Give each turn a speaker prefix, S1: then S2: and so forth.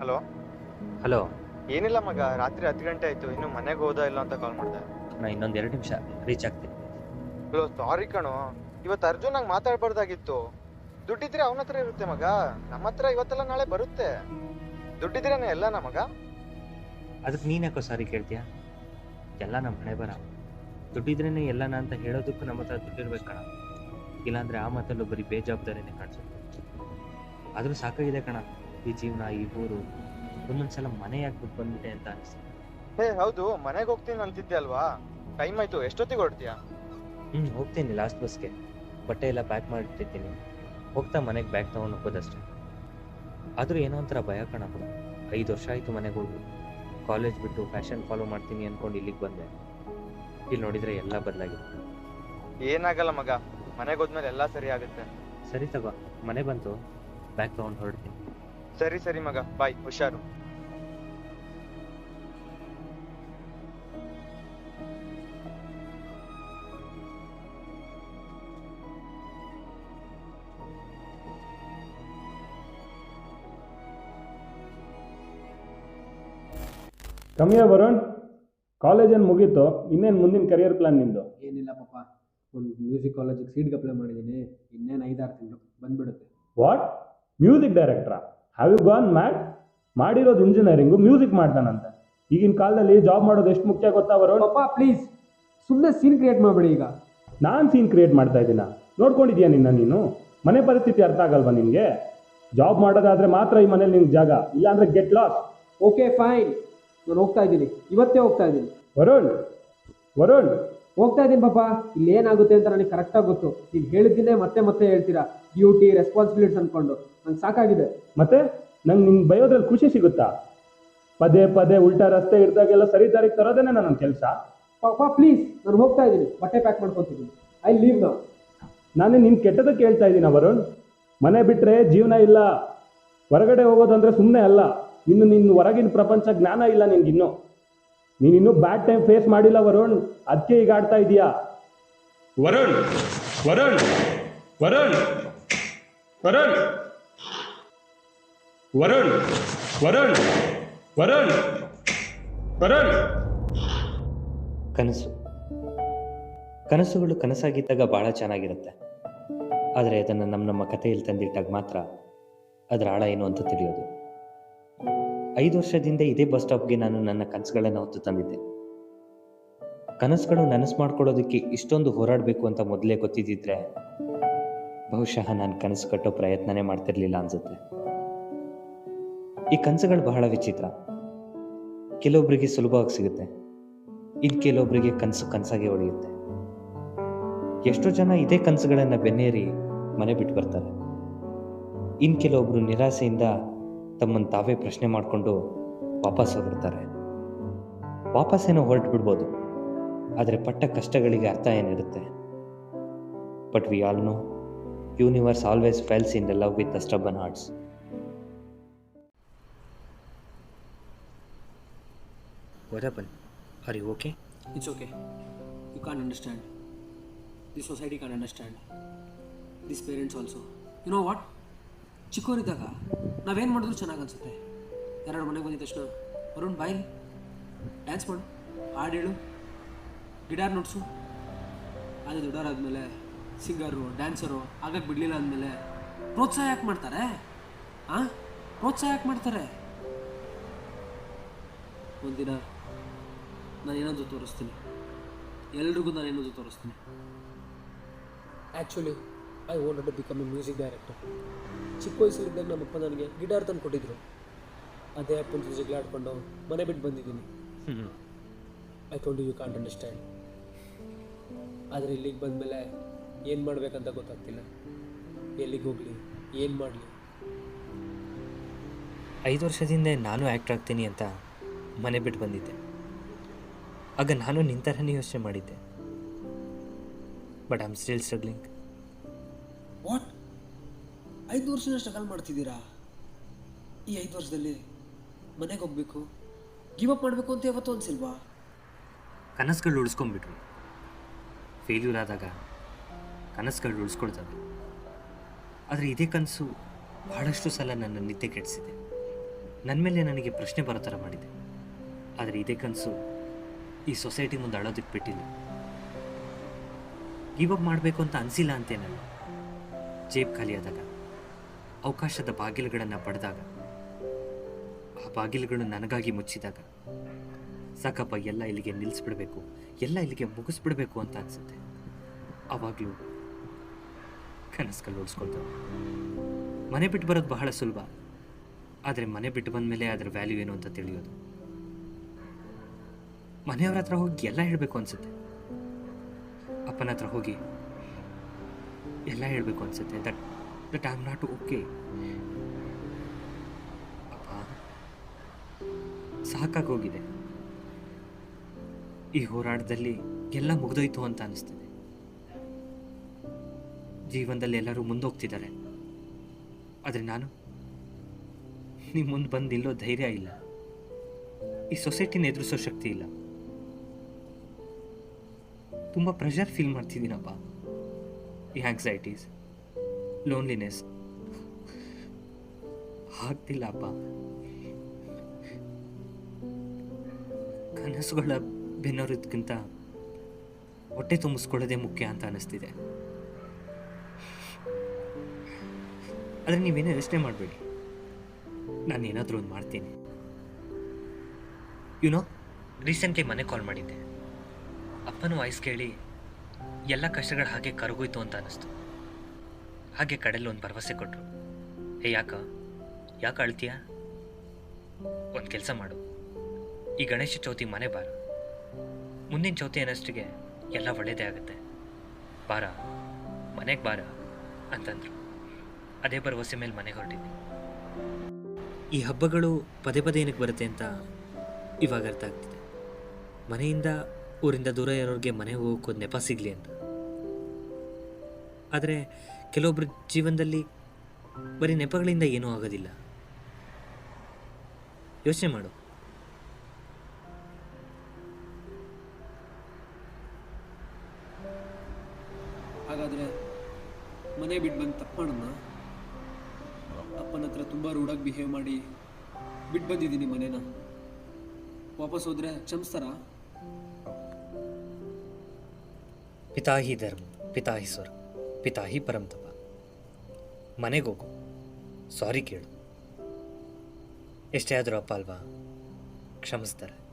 S1: Hello?
S2: Hello?
S1: ಏನಿಲ್ಲ ಮಗ ರಾತ್ರಿ ಹತ್ತು ಗಂಟೆ ಆಯ್ತು ಇನ್ನು ಮನೆಗೆ ಹೋದ ಇಲ್ಲ ಅಂತ ಕಾಲ್ ಮಾಡಿದೆ.
S2: ನಾ ಇನ್ನೊಂದು ಎರಡು ನಿಮಿಷ ರೀಚ್ ಆಗ್ತೀನಿ.
S1: ಹಲೋ ಸಾರಿ ಕಣೋ. ಇವತ್ತು ಅರ್ಜುನ್ ನಂಗೆ ಮಾತಾಡ್ಬಾರ್ದಾಗಿತ್ತು. ದುಡ್ಡಿದ್ರೆ ಅವನ ಹತ್ರ ಇರುತ್ತೆ ಮಗ. ನಮ್ಮ ಹತ್ರ ಇವತ್ತೆಲ್ಲ ನಾಳೆ ಬರುತ್ತೆ. ದುಡ್ಡಿದ್ರೇನೆ ಎಲ್ಲ ಮಗ?
S2: ಅದಕ್ಕೆ ನೀನು ಯಾಕೋ ಸಾರಿ ಕೇಳ್ತೀಯಾ? ಎಲ್ಲ ನಮ್ಮ ಹಣೆ ಬರ. ದುಡ್ಡಿದ್ರೇನೆ ಎಲ್ಲನ ಅಂತ ಹೇಳೋದಕ್ಕೂ ನಮ್ಮ ಹತ್ರ ದುಡ್ಡಿರ್ಬೇಕು ಕಣ. ಇಲ್ಲಾಂದ್ರೆ ಆ ಮಾತಲ್ಲೂ ಬರೀ ಬೇಜವಾಬ್ದಾರಿನೇ ಕಾಣಿಸುತ್ತೆ. ಆದರೂ ಸಾಕಾಗಿದೆ ಕಣ. ಈ ಜೀವನ ಈ ಊರು ಒಂದೊಂದ್ಸಲ ಮನೆ ಯಾಕೆ ಬಿಟ್ಟು ಬಂದ್ಬಿಟ್ಟೆ ಅಂತ ಅನಿಸ್ತು.
S1: ಹೇ ಹೌದು ಮನೆಗೆ ಹೋಗ್ತೀನಿ ಅಂತಿದ್ದೆ ಅಲ್ವಾ? ಟೈಮ್ ಆಯ್ತು ಎಷ್ಟೊತ್ತಿಗೆ ಹೊರಡ್ತೀಯಾ?
S2: ಹ್ಮ್ ಹೋಗ್ತೀನಿ ಲಾಸ್ಟ್ ಬಸ್ಗೆ ಬಟ್ಟೆ ಎಲ್ಲ ಪ್ಯಾಕ್ ಮಾಡಿಟ್ಟಿರ್ತೀನಿ. ಹೋಗ್ತಾ ಮನೆಗೆ ಬ್ಯಾಗ್ ತೊಗೊಂಡು ಹೋಗೋದಷ್ಟೇ. ಆದರೂ ಏನೋ ಒಂಥರ ಭಯ ಕಾಣಪ್ಪ ಐದು ವರ್ಷ ಆಯಿತು ಮನೆಗೆ ಹೋಗಿ. ಕಾಲೇಜ್ ಬಿಟ್ಟು ಫ್ಯಾಷನ್ ಫಾಲೋ ಮಾಡ್ತೀನಿ ಅಂದ್ಕೊಂಡು ಇಲ್ಲಿಗೆ ಬಂದೆ. ಇಲ್ಲಿ ನೋಡಿದರೆ ಎಲ್ಲ ಬದಲಾಗಿದೆ.
S1: ಏನಾಗಲ್ಲ ಮಗ. ಮನೆಗೆ ಹೋದ್ಮೇಲೆ ಎಲ್ಲ ಸರಿ ಆಗುತ್ತೆ.
S2: ಸರಿ ತಗೋ ಮನೆ ಬಂತು. ಬ್ಯಾಗ್ ತಗೊಂಡು ಹೊರಡ್ತೀನಿ.
S1: ಸರಿ ಸರಿ ಮಗ. ಬಾಯ್ ಹುಷಾರು.
S3: ಕಮ್ಮಿಯ ವರುಣ್ ಕಾಲೇಜ್ ಏನು ಮುಗೀತು? ಇನ್ನೇನು ಮುಂದಿನ ಕೆರಿಯರ್ ಪ್ಲಾನ್ ನಿಂದು?
S4: ಏನಿಲ್ಲ ಪಾಪ. ಒಂದು ಮ್ಯೂಸಿಕ್ ಕಾಲೇಜಿಗೆ ಸೀಟ್ಗೆ ಅಪ್ಲೈ ಮಾಡಿದ್ದೀನಿ ಇನ್ನೇನು ಐದಾರು ತಿಂಗಳು ಬಂದ್ಬಿಡುತ್ತೆ.
S3: ವಾಟ್ ಮ್ಯೂಸಿಕ್ ಡೈರೆಕ್ಟ್ರಾ ಹ್ಯಾವ್ ಯು ಗಾನ್ ಮ್ಯಾಡ್ ಮಾಡಿರೋದು ಇಂಜಿನಿಯರಿಂಗು ಮ್ಯೂಸಿಕ್ ಮಾಡ್ತಾನಂತೆ ಈಗಿನ ಕಾಲದಲ್ಲಿ ಜಾಬ್ ಮಾಡೋದು ಎಷ್ಟು ಮುಖ್ಯ ಗೊತ್ತಾ ವರುಣ್?
S4: ಪಾಪ ಪ್ಲೀಸ್ ಸುಮ್ಮನೆ ಸೀನ್ ಕ್ರಿಯೇಟ್ ಮಾಡಬೇಡಿ ಈಗ.
S3: ನಾನು ಸೀನ್ ಕ್ರಿಯೇಟ್ ಮಾಡ್ತಾ ಇದ್ದೀನ? ನೋಡ್ಕೊಂಡಿದ್ಯಾ ನಿನ್ನ ನೀನು? ಮನೆ ಪರಿಸ್ಥಿತಿ ಅರ್ಥ ಆಗಲ್ವಾ ನಿನಗೆ? ಜಾಬ್ ಮಾಡೋದಾದ್ರೆ ಮಾತ್ರ ಈ ಮನೇಲಿ ನಿಮ್ಗೆ ಜಾಗ ಇಲ್ಲಾಂದ್ರೆ ಗೆಟ್ ಲಾಸ್
S4: ಓಕೆ ಫೈನ್ ನಾನು ಹೋಗ್ತಾ ಇದ್ದೀನಿ. ಇವತ್ತೇ ಹೋಗ್ತಾ ಇದ್ದೀನಿ.
S3: ವರುಣ್ ವರುಣ್.
S4: ಹೋಗ್ತಾ ಇದ್ದೀನಿ ಪಾಪ ಇಲ್ಲಿ ಏನಾಗುತ್ತೆ ಅಂತ ನನಗೆ ಕರೆಕ್ಟಾಗಿ ಗೊತ್ತು. ನೀವು ಹೇಳಿದ್ದೀನೇ ಮತ್ತೆ ಮತ್ತೆ ಹೇಳ್ತೀರಾ? ಡ್ಯೂಟಿ ರೆಸ್ಪಾನ್ಸಿಬಿಲಿಟೀಸ್ ಅನ್ಕೊಂಡು. ನಂಗೆ ಸಾಕಾಗಿದೆ.
S3: ಮತ್ತೆ? ನಂಗೆ ನಿನ್ ಬಯೋದ್ರಲ್ಲಿ ಖುಷಿ ಸಿಗುತ್ತಾ? ಪದೇ ಪದೇ ಉಲ್ಟಾ ರಸ್ತೆ ಇಡ್ದಾಗೆಲ್ಲ ಸರಿ ದಾರಿಗೆ ತರೋದೇನೆ ನನ್ನ ಕೆಲಸ.
S4: ಪಾಪ ಪ್ಲೀಸ್ ನಾನು ಹೋಗ್ತಾ ಇದ್ದೀನಿ. ಬಟ್ಟೆ ಪ್ಯಾಕ್ ಮಾಡ್ಕೊತಿದ್ದೀನಿ. ಐ ಲೀವ್ ನಾವು
S3: ನಾನು ನಿನ್ ಕೆಟ್ಟದಕ್ಕೆ ಹೇಳ್ತಾ ಇದ್ದೀನಿ ವರುಣ್. ಮನೆ ಬಿಟ್ರೆ ಜೀವನ ಇಲ್ಲ. ಹೊರಗಡೆ ಹೋಗೋದಂದ್ರೆ ಸುಮ್ಮನೆ ಅಲ್ಲ. ಇನ್ನು ನಿನ್ನ ಹೊರಗಿನ ಪ್ರಪಂಚ ಜ್ಞಾನ ಇಲ್ಲ ನಿನ್ಗಿನ್ನು. ನೀನಿನ್ನೂ ಬ್ಯಾಡ್ ಟೈಮ್ ಫೇಸ್ ಮಾಡಿಲ್ಲ ವರುಣ್. ಅದಕ್ಕೆ ಈಗ ಆಡ್ತಾ ಇದೀಯಾ? ವರುಣ್ ವರುಣ್ ವರುಣ್ ವರುಣ್. ವರುಣ್ ವರುಣ್ ವರುಣ್ ವರುಣ್.
S2: ಕನಸು. ಕನಸುಗಳು ಕನಸಾಗಿದ್ದಾಗ ಭಾಳ ಚೆನ್ನಾಗಿರುತ್ತೆ. ಆದರೆ ಅದನ್ನು ನಮ್ಮ ನಮ್ಮ ಕಥೆಯಲ್ಲಿ ತಂದಿಟ್ಟಾಗ ಮಾತ್ರ ಅದರ ಆಳ ಏನು ಅಂತ ತಿಳಿಯೋದು. ಐದು ವರ್ಷದಿಂದ ಇದೇ ಬಸ್ ಸ್ಟಾಪ್ಗೆ ನಾನು ನನ್ನ ಕನಸುಗಳನ್ನು ಹೊತ್ತು ತಂದಿದ್ದೆ. ಕನಸುಗಳು ನನಸು ಮಾಡ್ಕೊಳ್ಳೋದಕ್ಕೆ ಇಷ್ಟೊಂದು ಹೋರಾಡಬೇಕು ಅಂತ ಮೊದಲೇ ಗೊತ್ತಿದ್ದಿದ್ರೆ ಬಹುಶಃ ನಾನು ಕನಸು ಕಟ್ಟೋ ಪ್ರಯತ್ನನೇ ಮಾಡ್ತಿರ್ಲಿಲ್ಲ ಅನ್ಸುತ್ತೆ. ಈ ಕನಸುಗಳು ಬಹಳ ವಿಚಿತ್ರ. ಕೆಲವೊಬ್ಬರಿಗೆ ಸುಲಭವಾಗಿ ಸಿಗುತ್ತೆ. ಇನ್ನು ಕೆಲವೊಬ್ಬರಿಗೆ ಕನಸು ಕನಸಾಗಿ ಉಳಿಯುತ್ತೆ ಎಷ್ಟೋ ಜನ ಇದೇ ಕನಸುಗಳನ್ನು ಬೆನ್ನೇರಿ ಮನೆ ಬಿಟ್ಟು ಬರ್ತಾರೆ. ಇನ್ನು ಕೆಲವೊಬ್ಬರು ನಿರಾಸೆಯಿಂದ ತಮ್ಮನ್ನು ತಾವೇ ಪ್ರಶ್ನೆ ಮಾಡಿಕೊಂಡು ವಾಪಸ್ ಹೊರಡ್ತಾರೆ. ವಾಪಸ್ಸೇನೋ ಹೊರಟು ಬಿಡ್ಬೋದು ಆದರೆ ಪಟ್ಟ ಕಷ್ಟಗಳಿಗೆ ಅರ್ಥ ಏನಿರುತ್ತೆ? But we all know universe always falls in the love with the stubborn hearts What happened? Are you okay?
S4: It's okay you can't understand this society can't understand this parents also you know what ಚಿಕ್ಕವರಿದ್ದಾಗ ನಾವೇನು ಮಾಡಿದ್ರು ಚೆನ್ನಾಗಿ ಅನಿಸುತ್ತೆ. ಎರಡು ಮನೆಗೆ ಬಂದಿದ್ದ ತಕ್ಷಣ ಅರುಣ್ ಬಾಯ್ dance ಮಾಡು, ಹಾಡು ಹೇಳು, ಗಿಟಾರ್ ನುಡ್ಸು. ಅದು ಆದಮೇಲೆ ಸಿಂಗರು, ಡ್ಯಾನ್ಸರು ಆಗಕ್ಕೆ ಬಿಡಲಿಲ್ಲ ಅಂದಮೇಲೆ ಪ್ರೋತ್ಸಾಹ ಯಾಕೆ ಮಾಡ್ತಾರೆ? ಹಾಂ ಪ್ರೋತ್ಸಾಹ ಯಾಕೆ ಮಾಡ್ತಾರೆ? ಒಂದಿನ ನಾನು ಏನಾದರೂ ತೋರಿಸ್ತೀನಿ. ಎಲ್ರಿಗೂ ನಾನು ಏನಾದರೂ ತೋರಿಸ್ತೀನಿ. Actually I wanted to become a music director ಚಿಕ್ಕ ವಯಸ್ಸಲ್ಲಿದ್ದಾಗ ನಮ್ಮಪ್ಪ ನನಗೆ ಗಿಟಾರ್ ತಂದು ಕೊಟ್ಟಿದ್ರು. ಅದೇ ಅಪ್ಪನ ಜೊತೆ ಜಗಳ ಆಡ್ಕೊಂಡು ಮನೆ ಬಿಟ್ಟು ಬಂದಿದ್ದೀನಿ. I told you can't understand ಆದರೆ ಇಲ್ಲಿಗೆ ಬಂದಮೇಲೆ ಏನು ಮಾಡಬೇಕಂತ ಗೊತ್ತಾಗ್ತಿಲ್ಲ. ಎಲ್ಲಿಗೆ ಹೋಗಲಿ ಏನು ಮಾಡಲಿ?
S2: ಐದು ವರ್ಷದಿಂದ ನಾನು ಆ್ಯಕ್ಟ್ ಆಗ್ತೀನಿ ಅಂತ ಮನೆ ಬಿಟ್ಟು ಬಂದಿದ್ದೆ. ಆಗ ನಾನು ಥರನೇ ಯೋಚನೆ ಮಾಡಿದ್ದೆ. But I am still struggling
S4: what ಐದು ವರ್ಷನ ಸ್ಟ್ರಗಲ್ ಮಾಡ್ತಿದ್ದೀರಾ? ಈ ಐದು ವರ್ಷದಲ್ಲಿ ಮನೆಗೆ ಹೋಗ್ಬೇಕು ಗಿವ್ ಅಪ್ ಮಾಡಬೇಕು ಅಂತ ಯಾವತ್ತೂ ಅನಿಸಿಲ್ವಾ?
S2: ಕನಸುಗಳು ಉಳಿಸ್ಕೊಂಡ್ಬಿಟ್ರು. ಫೇಲ್ಯೂರ್ ಆದಾಗ ಕನಸುಗಳು ಉಳಿಸ್ಕೊಳ್ತವೆ. ಆದರೆ ಇದೇ ಕನಸು ಬಹಳಷ್ಟು ಸಲ ನನ್ನ ನಿದ್ದೆ ಕೆಡಿಸಿದೆ. ನನ್ನ ಮೇಲೆ ನನಗೆ ಪ್ರಶ್ನೆ ಬರೋ ಥರ ಮಾಡಿದೆ. ಆದರೆ ಇದೇ ಕನಸು ಈ ಸೊಸೈಟಿ ಮುಂದೆ ಅಳೋದಕ್ಕೆ ಬಿಟ್ಟಿಲ್ಲ. ಗಿವ್ ಮಾಡಬೇಕು ಅಂತ ಅನಿಸಿಲ್ಲ ಅಂತೇನಲ್ಲ. ಜೇಬ್ ಖಾಲಿಯಾದಾಗ ಅವಕಾಶದ ಬಾಗಿಲುಗಳನ್ನು ಪಡೆದಾಗ, ಆ ಬಾಗಿಲುಗಳು ನನಗಾಗಿ ಮುಚ್ಚಿದಾಗ, ಸಾಕಪ್ಪ, ಎಲ್ಲ ಇಲ್ಲಿಗೆ ನಿಲ್ಲಿಸ್ಬಿಡ್ಬೇಕು ಎಲ್ಲ ಇಲ್ಲಿಗೆ ಮುಗಿಸ್ಬಿಡ್ಬೇಕು ಅಂತ ಅನ್ಸುತ್ತೆ. ಅವಾಗಲೂ ಕನಸುಗಳು ಓಡಿಸ್ಕೊಳ್ತವೆ ಮನೆ ಬಿಟ್ಟು ಬರೋದು ಬಹಳ ಸುಲಭ. ಆದರೆ ಮನೆ ಬಿಟ್ಟು ಬಂದ ಮೇಲೆ ಅದರ ವ್ಯಾಲ್ಯೂ ಏನು ಅಂತ ತಿಳಿಯೋದು. ಮನೆಯವ್ರ ಹತ್ರ ಹೋಗಿ ಎಲ್ಲ ಹೇಳಬೇಕು ಅನ್ಸುತ್ತೆ. ಅಪ್ಪನ ಹತ್ರ ಹೋಗಿ ಎಲ್ಲ ಹೇಳಬೇಕು ಅನಿಸುತ್ತೆ. That that I am not okay ಅಪ್ಪ, ಸಾಕಾಗೋಗಿದೆ. ಈ ಹೋರಾಟದಲ್ಲಿ ಎಲ್ಲ ಮುಗಿದೋಯ್ತು ಅಂತ ಅನಿಸ್ತಿದೆ. ಜೀವನದಲ್ಲಿ ಎಲ್ಲರೂ ಮುಂದೋಗ್ತಿದ್ದಾರೆ. ಆದರೆ ನಾನು ನಿಮ್ಮ ಮುಂದೆ ಬಂದು ನಿಲ್ಲೋ ಧೈರ್ಯ ಇಲ್ಲ. ಈ ಸೊಸೈಟಿನ ಎದುರಿಸೋ ಶಕ್ತಿ ಇಲ್ಲ. ತುಂಬ ಪ್ರೆಷರ್ ಫೀಲ್ ಮಾಡ್ತಿದ್ದೀನಪ್ಪ. ಆಂಗ್ಸೈಟೀಸ್ ಲೋನ್ಲಿನೆಸ್ ಆಗ್ತಿಲ್ಲ ಅಪ್ಪ ಕನಸುಗಳ ಬೆನ್ನೋರೋದಕ್ಕಿಂತ ಹೊಟ್ಟೆ ತುಂಬಿಸ್ಕೊಳ್ಳೋದೇ ಮುಖ್ಯ ಅಂತ ಅನಿಸ್ತಿದೆ. ಆದರೆ ನೀವೇನೋ ಯೋಚನೆ ಮಾಡಬೇಡಿ. ನಾನು ಏನಾದರೂ ಒಂದು ಮಾಡ್ತೀನಿ. ಯುನೋ ರೀಸೆಂಟ್ಲಿ ಮನೆ ಕಾಲ್ ಮಾಡಿದ್ದೆ. ಅಪ್ಪನೂ ವಾಯ್ಸ್ ಕೇಳಿ ಎಲ್ಲ ಕಷ್ಟಗಳು ಹಾಗೆ ಕರಗೋಯ್ತು ಅಂತ ಅನ್ನಿಸ್ತು. ಹಾಗೆ ಕಡೆಯಲ್ಲಿ ಒಂದು ಭರವಸೆ ಕೊಟ್ಟರು ಏ ಯಾಕ? ಯಾಕೆ ಅಳ್ತೀಯ? ಒಂದು ಕೆಲಸ ಮಾಡು. ಈ ಗಣೇಶ ಚೌತಿ ಮನೆ ಬಾರ. ಮುಂದಿನ ಚೌತಿ ಅನ್ನಷ್ಟಿಗೆ ಎಲ್ಲ ಒಳ್ಳೆಯದೇ ಆಗುತ್ತೆ. ಬಾರ, ಮನೆಗೆ ಬಾರ, ಅಂತಂದರು. ಅದೇ ಭರವಸೆ ಮೇಲೆ ಮನೆಗೆ ಹೊರಟಿದ್ದೆ ಈ ಹಬ್ಬಗಳು ಪದೇ ಪದೇ ಏನಕ್ಕೆ ಬರುತ್ತೆ ಅಂತ ಇವಾಗ ಅರ್ಥ ಆಗ್ತಿದೆ. ಮನೆಯಿಂದ ಊರಿಂದ ದೂರ ಇರೋರಿಗೆ ಮನೆ ಹೋಗೋಕ್ಕೊಂದು ನೆಪ ಸಿಗಲಿ ಅಂತ. ಆದರೆ ಕೆಲವೊಬ್ಬರ ಜೀವನದಲ್ಲಿ ಬರೀ ನೆಪಗಳಿಂದ ಏನೂ ಆಗೋದಿಲ್ಲ. ಯೋಚನೆ ಮಾಡು.
S4: ಹಾಗಾದರೆ ಮನೆ ಬಿಟ್ಟು ಬಂದು ತಪ್ಪು ಮಾಡೋಣ ಅಪ್ಪನ ಹತ್ರ ತುಂಬ ರೂಢಾಗಿ ಬಿಹೇವ್ ಮಾಡಿ ಬಿಟ್ಟು ಬಂದಿದ್ದೀನಿ ಮನೇನ. ವಾಪಸ್ ಹೋದರೆ ಕ್ಷಮಿಸ್ತಾರಾ?
S2: ಪಿತಾ ಹಿ ಧರ್ಮ ಪಿತಾ ಹಿ ಸ್ವರ ಪಿತಾ ಹಿ ಪರಂ ಮನೆಗೋಗು ಸಾರಿ ಕೇಳು. ಎಷ್ಟೇ ಆದರೂ ಅಪ್ಪ ಅಲ್ವಾ? ಕ್ಷಮಿಸ್ತಾರೆ.